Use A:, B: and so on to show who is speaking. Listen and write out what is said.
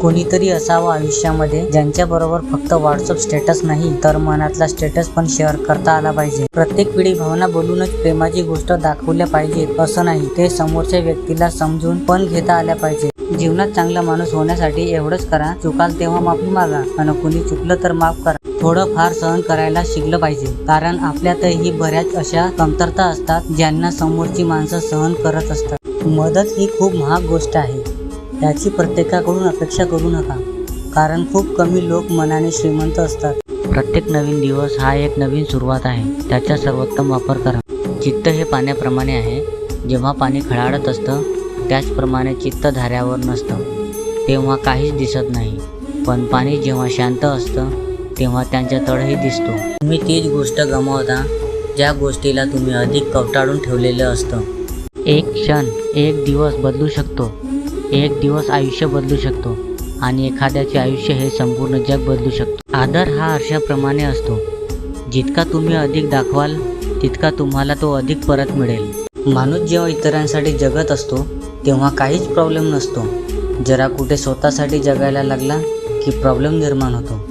A: कोणीतरी असावं आयुष्यामध्ये ज्यांच्या बरोबर फक्त व्हॉट्सअप स्टेटस नाही तर मनातला स्टेटस पण शेअर करता आला पाहिजे. प्रत्येक वेळी भावना बोलूनच प्रेमाची गोष्ट दाखवल्या पाहिजे असं नाही. ते समोरच्या व्यक्तीला समजून पण घेता आल्या पाहिजे. जीवनात चांगला माणूस होण्यासाठी एवढंच करा चुकाल तेव्हा माफी मागा आणि कुणी चुकलं तर माफ करा. थोडं फार सहन करायला शिकलं पाहिजे कारण आपल्यातही बऱ्याच अशा कमतरता असतात ज्यांना समोरची माणसं सहन करत असतात. मदत ही खूप महाग गोष्ट आहे. याची प्रत्येकाकडून अपेक्षा करू नका कारण खूप कमी लोक मनाने श्रीमंत असतात. प्रत्येक नवीन दिवस हा एक नवीन सुरुवात आहे. त्याचा सर्वोत्तम वापर करा. चित्त हे पाण्याप्रमाणे आहे. जेव्हा पाणी खळाळत असतं त्याचप्रमाणे चित्त धाऱ्यावर नसतं. तेव्हा काहीच दिसत नाही. पण पाणी जेव्हा शांत असतं तेव्हा त्यांच्या तळही दिसतो. तुम्ही तीच गोष्ट गमावता ज्या गोष्टीला तुम्ही अधिक कवटाळून ठेवलेलं असतं. एक क्षण एक दिवस बदलू शकतो. एक दिवस आयुष्य बदलू शकतो आणि एखाद्याचे आयुष्य हे संपूर्ण जग बदलू शकतो. आदर हा आरशाप्रमाणे असतो. जितका तुम्ही अधिक दाखवाल तितका तुम्हाला तो अधिक परत मिळेल. माणूस जेव्हा इतरांसाठी जगत असतो तेव्हा काहीच प्रॉब्लेम नसतो. जरा कुठे स्वतःसाठी जगायला लागला की प्रॉब्लेम निर्माण होतो.